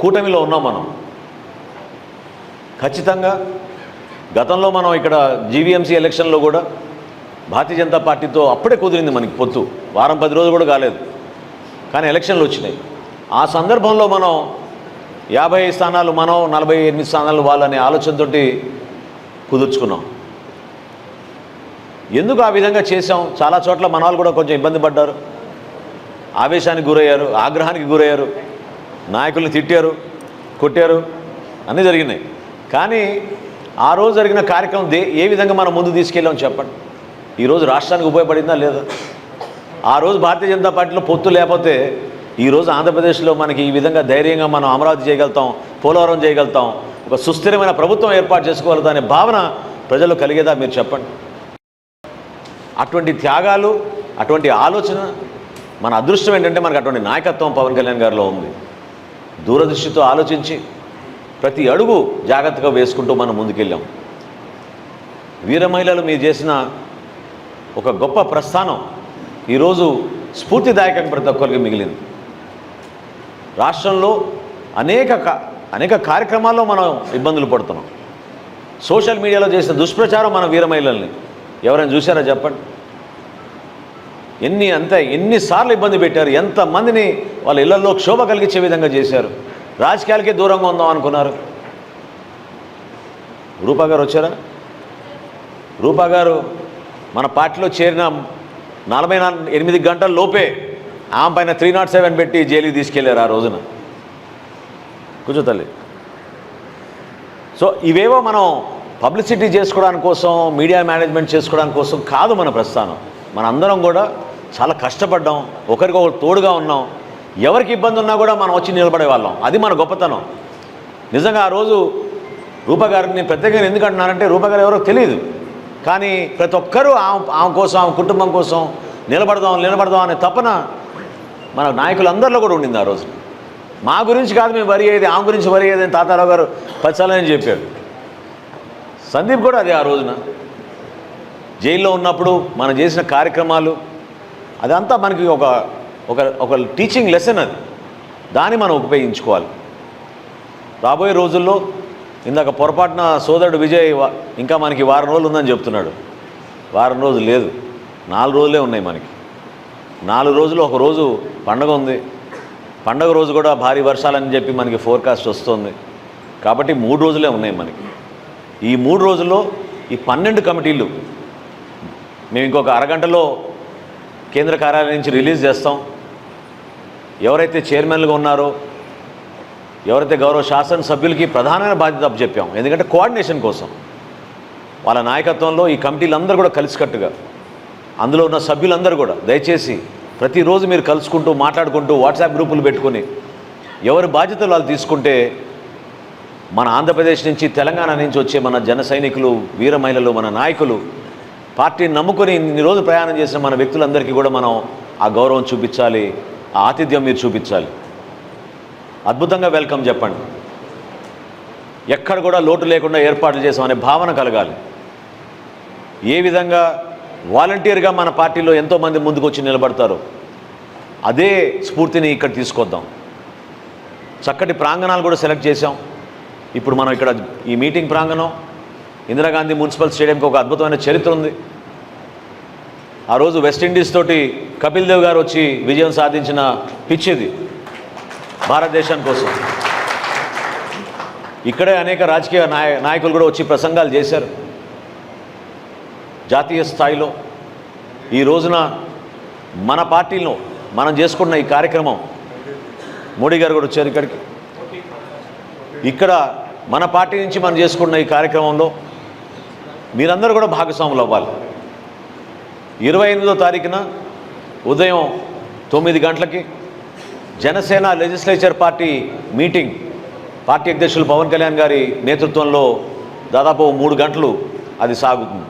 కూటమిలో ఉన్నాం మనం. ఖచ్చితంగా గతంలో మనం ఇక్కడ జీవీఎంసీ ఎలక్షన్లో కూడా భారతీయ జనతా పార్టీతో అప్పుడే కుదిరింది మనకి పొత్తు. వారం పది రోజులు కూడా కాలేదు. కానీ ఎలక్షన్లు వచ్చినాయి. ఆ సందర్భంలో మనం యాభై స్థానాలు మనం నలభై ఎనిమిది స్థానాలు వాళ్ళనే ఆలోచనతోటి కుదుర్చుకున్నాం. ఎందుకు ఆ విధంగా చేశాం? చాలా చోట్ల మన వాళ్ళు కూడా కొంచెం ఇబ్బంది పడ్డారు. ఆవేశానికి గురయ్యారు ఆగ్రహానికి గురయ్యారు. నాయకుల్ని తిట్టారు కొట్టారు అన్నీ జరిగినాయి. కానీ ఆ రోజు జరిగిన కార్యక్రమం దే ఏ విధంగా మనం ముందు తీసుకెళ్ళాం చెప్పండి. ఈరోజు రాష్ట్రానికి ఉపయోగపడిందా లేదా? ఆ రోజు భారతీయ జనతా పార్టీలో పొత్తు లేకపోతే ఈరోజు ఆంధ్రప్రదేశ్లో మనకి ఈ విధంగా ధైర్యంగా మనం అమరావతి చేయగలుగుతాం పోలవరం చేయగలుగుతాం ఒక సుస్థిరమైన ప్రభుత్వం ఏర్పాటు చేసుకోగలుగుతాం అనే భావన ప్రజలు కలిగేదా మీరు చెప్పండి? అటువంటి త్యాగాలు అటువంటి ఆలోచన మన అదృష్టం ఏంటంటే మనకు అటువంటి నాయకత్వం పవన్ కళ్యాణ్ గారిలో ఉంది. దూరదృష్టితో ఆలోచించి ప్రతి అడుగు జాగ్రత్తగా వేసుకుంటూ మనం ముందుకెళ్ళాం. వీర మహిళలు మీరు చేసిన ఒక గొప్ప ప్రస్థానం ఈరోజు స్ఫూర్తిదాయకంగా ప్రతి ఒక్కరికి మిగిలింది. రాష్ట్రంలో అనేక అనేక కార్యక్రమాల్లో మనం ఇబ్బందులు పడుతున్నాం. సోషల్ మీడియాలో చేసిన దుష్ప్రచారం మన వీర మహిళల్ని ఎవరైనా చూసారా చెప్పండి? ఎన్ని అంత ఎన్నిసార్లు ఇబ్బంది పెట్టారు? ఎంతమందిని వాళ్ళ ఇళ్ళలో క్షోభ కలిగించే విధంగా చేశారు. రాజకీయాలకే దూరంగా ఉందాం అనుకున్నారు. రూపా గారు వచ్చారా? రూపా గారు మన పార్టీలో చేరిన నలభై నాలుగు ఎనిమిది గంటల లోపే ఆమె పైన త్రీ నాట్ సెవెన్ పెట్టి జైలుకి తీసుకెళ్ళారు ఆ రోజున. కూర్చో తల్లి. సో ఇవేవో మనం పబ్లిసిటీ చేసుకోవడానికి కోసం మీడియా మేనేజ్మెంట్ చేసుకోవడానికి కోసం కాదు మన ప్రస్థానం. మన అందరం కూడా చాలా కష్టపడ్డాం. ఒకరికొకరు తోడుగా ఉన్నాం. ఎవరికి ఇబ్బంది ఉన్నా కూడా మనం వచ్చి నిలబడే వాళ్ళం అది మన గొప్పతనం. నిజంగా ఆ రోజు రూపగారిని ప్రత్యేకంగా ఎందుకు అంటున్నారంటే రూపగారు ఎవరో తెలియదు కానీ ప్రతి ఒక్కరూ ఆమె ఆమె కోసం ఆమె కుటుంబం కోసం నిలబడదాం నిలబడదాం అనే తపన మన నాయకులందరిలో కూడా ఉండింది ఆ రోజు. మా గురించి కాదు మేము వరి అయ్యేది ఆమె గురించి వరి అయ్యేది అని తాతారావు గారు పచ్చాలని చెప్పారు. సందీప్ కూడా అదే ఆ రోజున. జైల్లో ఉన్నప్పుడు మనం చేసిన కార్యక్రమాలు అదంతా మనకి ఒక ఒక ఒక టీచింగ్ లెసన్ అది. దాన్ని మనం ఉపయోగించుకోవాలి. రాబోయే రోజుల్లో ఇందాక పొరపాటున సోదరుడు విజయ్ ఇంకా మనకి వారం రోజులు ఉందని చెప్తున్నాడు. వారం రోజులు లేదు. నాలుగు రోజులే ఉన్నాయి మనకి. నాలుగు రోజులు ఒక రోజు పండగ ఉంది. పండగ రోజు కూడా భారీ వర్షాలని చెప్పి మనకి ఫోర్కాస్ట్ వస్తుంది. కాబట్టి మూడు రోజులే ఉన్నాయి మనకి. ఈ మూడు రోజుల్లో ఈ పన్నెండు కమిటీలు మేము ఇంకొక అరగంటలో కేంద్ర కార్యాలయం నుంచి రిలీజ్ చేస్తాం. ఎవరైతే చైర్మన్లుగా ఉన్నారో ఎవరైతే గౌరవ శాసనసభ్యులకి ప్రధానమైన బాధ్యత చెప్పాం ఎందుకంటే కోఆర్డినేషన్ కోసం. వాళ్ళ నాయకత్వంలో ఈ కమిటీలందరూ కూడా కలిసికట్టుగా అందులో ఉన్న సభ్యులందరూ కూడా దయచేసి ప్రతిరోజు మీరు కలుసుకుంటూ మాట్లాడుకుంటూ వాట్సాప్ గ్రూపులు పెట్టుకొని ఎవరి బాధ్యతలు వాళ్ళు తీసుకుంటే మన ఆంధ్రప్రదేశ్ నుంచి తెలంగాణ నుంచి వచ్చే మన జన సైనికులు వీర మహిళలు మన నాయకులు పార్టీని నమ్ముకొని ఇన్ని రోజులు ప్రయాణం చేసిన మన వ్యక్తులందరికీ కూడా మనం ఆ గౌరవం చూపించాలి ఆ ఆతిథ్యం మీరు చూపించాలి. అద్భుతంగా వెల్కమ్ చెప్పండి. ఎక్కడ కూడా లోటు లేకుండా ఏర్పాట్లు చేసామనే భావన కలగాలి. ఏ విధంగా వాలంటీర్గా మన పార్టీలో ఎంతోమంది ముందుకు వచ్చి నిలబడతారు అదే స్ఫూర్తిని ఇక్కడ తీసుకొద్దాం. చక్కటి ప్రాంగణాలు కూడా సెలెక్ట్ చేసాం ఇప్పుడు మనం ఇక్కడ ఈ మీటింగ్ ప్రాంగణం ఇందిరాగాంధీ మున్సిపల్ స్టేడియంకి ఒక అద్భుతమైన చరిత్ర ఉంది. ఆ రోజు వెస్టిండీస్ తోటి కపిల్ దేవ్ గారు వచ్చి విజయం సాధించిన పిచ్ ఇది. భారతదేశం కోసం. ఇక్కడే అనేక రాజకీయ నాయ నాయకులు కూడా వచ్చి ప్రసంగాలు చేశారు. జాతీయ స్థాయిలో. ఈ రోజున మన పార్టీలో మనం చేసుకున్న ఈ కార్యక్రమం మోడీ గారు కూడా వచ్చారు ఇక్కడికి. ఇక్కడ మన పార్టీ నుంచి మనం చేసుకున్న ఈ కార్యక్రమంలో మీరందరూ కూడా భాగస్వాములు అవ్వాలి. ఇరవై ఎనిమిదో తారీఖున ఉదయం తొమ్మిది గంటలకి Janasena legislature party meeting. Party అధ్యక్షులు పవన్ కళ్యాణ్ గారి నేతృత్వంలో దాదాపు మూడు గంటలు అది సాగుతుంది.